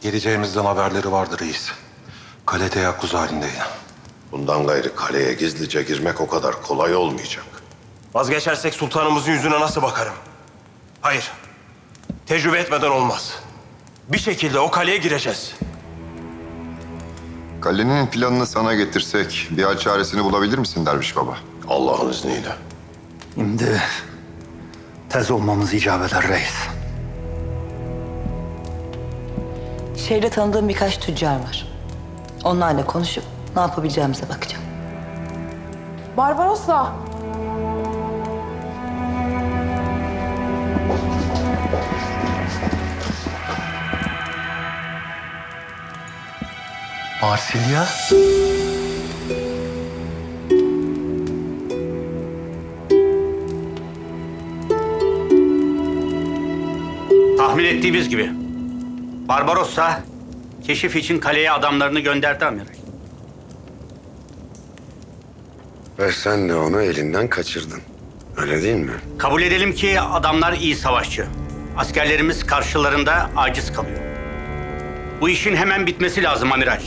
Geleceğimizden haberleri vardı reis. Kale teyakkuz halindeydi. Bundan gayrı kaleye gizlice girmek o kadar kolay olmayacak. Vazgeçersek sultanımızın yüzüne nasıl bakarım? Hayır. Tecrübe etmeden olmaz. Bir şekilde o kaleye gireceğiz. Kalenin planını sana getirsek bir hal çaresini bulabilir misin Derviş Baba? Allah'ın izniyle. Şimdi tez olmamız icap eder reis. Şehirde tanıdığım birkaç tüccar var. Onlarla konuşup ne yapabileceğimize bakacağım. Barbarossa. Marsilya? Tahmin ettiğimiz gibi. Barbarossa keşif için kaleye adamlarını gönderdi amiral. Ve sen de onu elinden kaçırdın. Öyle değil mi? Kabul edelim ki adamlar iyi savaşçı. Askerlerimiz karşılarında aciz kalıyor. Bu işin hemen bitmesi lazım amiral.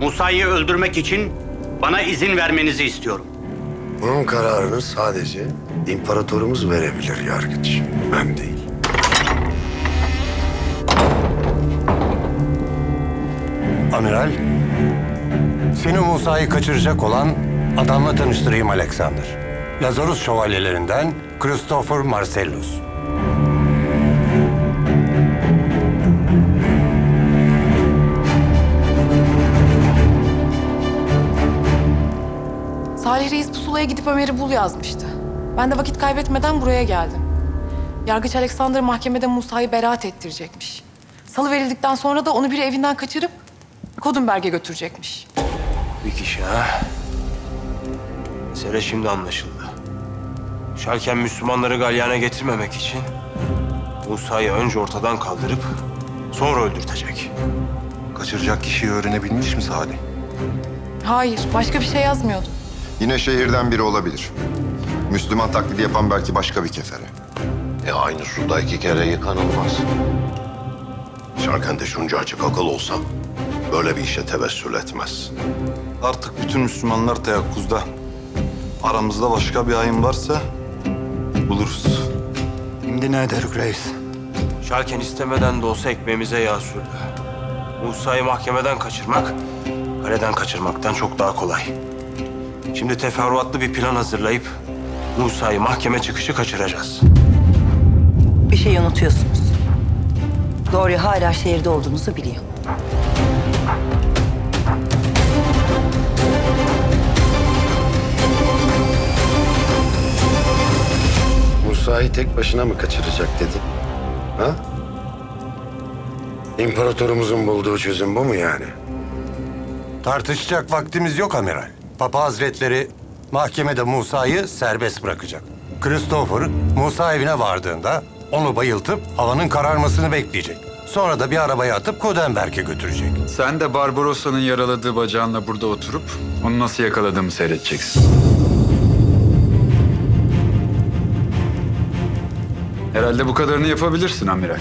Musa'yı öldürmek için bana izin vermenizi istiyorum. Bunun kararını sadece imparatorumuz verebilir yargıç. Ben değil. Amiral, seni Musa'yı kaçıracak olan adamla tanıştırayım Alexander. Lazarus şövalyelerinden Christopher Marcellus. Salih Reis pusulaya gidip Ömer'i bul yazmıştı. Ben de vakit kaybetmeden buraya geldim. Yargıç Alexander mahkemede Musa'yı beraat ettirecekmiş. Salı verildikten sonra da onu bir evinden kaçırıp Kodunberg'e götürecekmiş. Bir kişi ha. Mesele şimdi anlaşıldı. Şalken Müslümanları galyana getirmemek için Musa'yı önce ortadan kaldırıp sonra öldürtecek. Kaçıracak kişiyi öğrenebilmiş mi Salih? Hayır, başka bir şey yazmıyordu. Yine şehirden biri olabilir. Müslüman taklidi yapan belki başka bir kefere. E aynı suda iki kere yıkanılmaz. Şarkende şunca açık akıl olsa böyle bir işe tevessül etmez. Artık bütün Müslümanlar teyakkuzda. Aramızda başka bir ayın varsa buluruz. Şimdi ne ederik reis? Şalken istemeden de olsa ekmeğimize yağ sürdü. Musa'yı mahkemeden kaçırmak, kaleden kaçırmaktan çok daha kolay. Şimdi teferruatlı bir plan hazırlayıp Musa'yı mahkeme çıkışı kaçıracağız. Bir şey unutuyorsunuz. Gloria hala şehirde olduğunuzu biliyor. Musa'yı tek başına mı kaçıracak dedin? Ha? İmparatorumuzun bulduğu çözüm bu mu yani? Tartışacak vaktimiz yok amiral. Papa Hazretleri mahkemede Musa'yı serbest bırakacak. Christopher Musa evine vardığında onu bayıltıp havanın kararmasını bekleyecek. Sonra da bir arabaya atıp Kodenberg'e götürecek. Sen de Barbarossa'nın yaraladığı bacağınla burada oturup onu nasıl yakaladığımı seyredeceksin. Herhalde bu kadarını yapabilirsin amiral.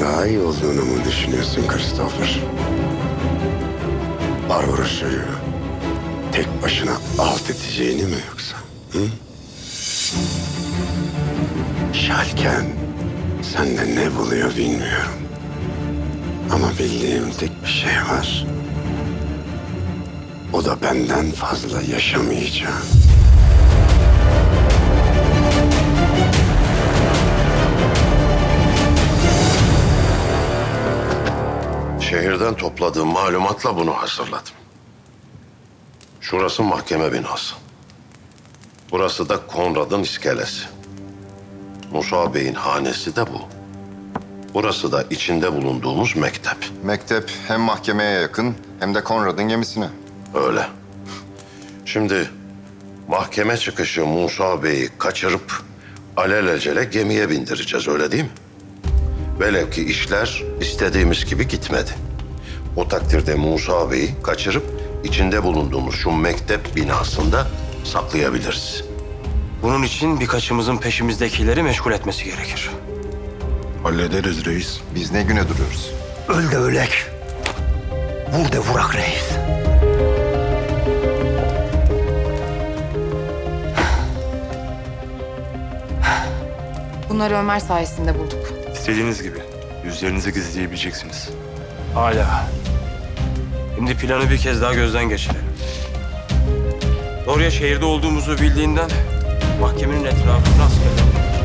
Daha iyi olduğunu mu düşünüyorsun Christopher? Barbaros'u tek başına alt edeceğini mi yoksa? Hı? Şalken sende ne buluyor bilmiyorum. Ama bildiğim tek bir şey var. O da benden fazla yaşamayacağım. Şehirden topladığım malumatla bunu hazırladım. Şurası mahkeme binası. Burası da Konrad'ın iskelesi. Musa Bey'in hanesi de bu. Burası da içinde bulunduğumuz mektep. Mektep hem mahkemeye yakın hem de Konrad'ın gemisine. Öyle. Şimdi mahkeme çıkışı Musa Bey'i kaçırıp alelacele gemiye bindireceğiz öyle değil mi? Velev ki işler istediğimiz gibi gitmedi. O takdirde Musa Bey'i kaçırıp içinde bulunduğumuz şu mektep binasında saklayabiliriz. Bunun için birkaçımızın peşimizdekileri meşgul etmesi gerekir. Hallederiz reis. Biz ne güne duruyoruz? Öl de ölek. Vur de vurak reis. Bunları Ömer sayesinde bulduk. İstediğiniz gibi. Yüzlerinizi gizleyebileceksiniz. Hala. Şimdi planı bir kez daha gözden geçirelim. Doğruya şehirde olduğumuzu bildiğinden mahkemenin etrafını askerlerle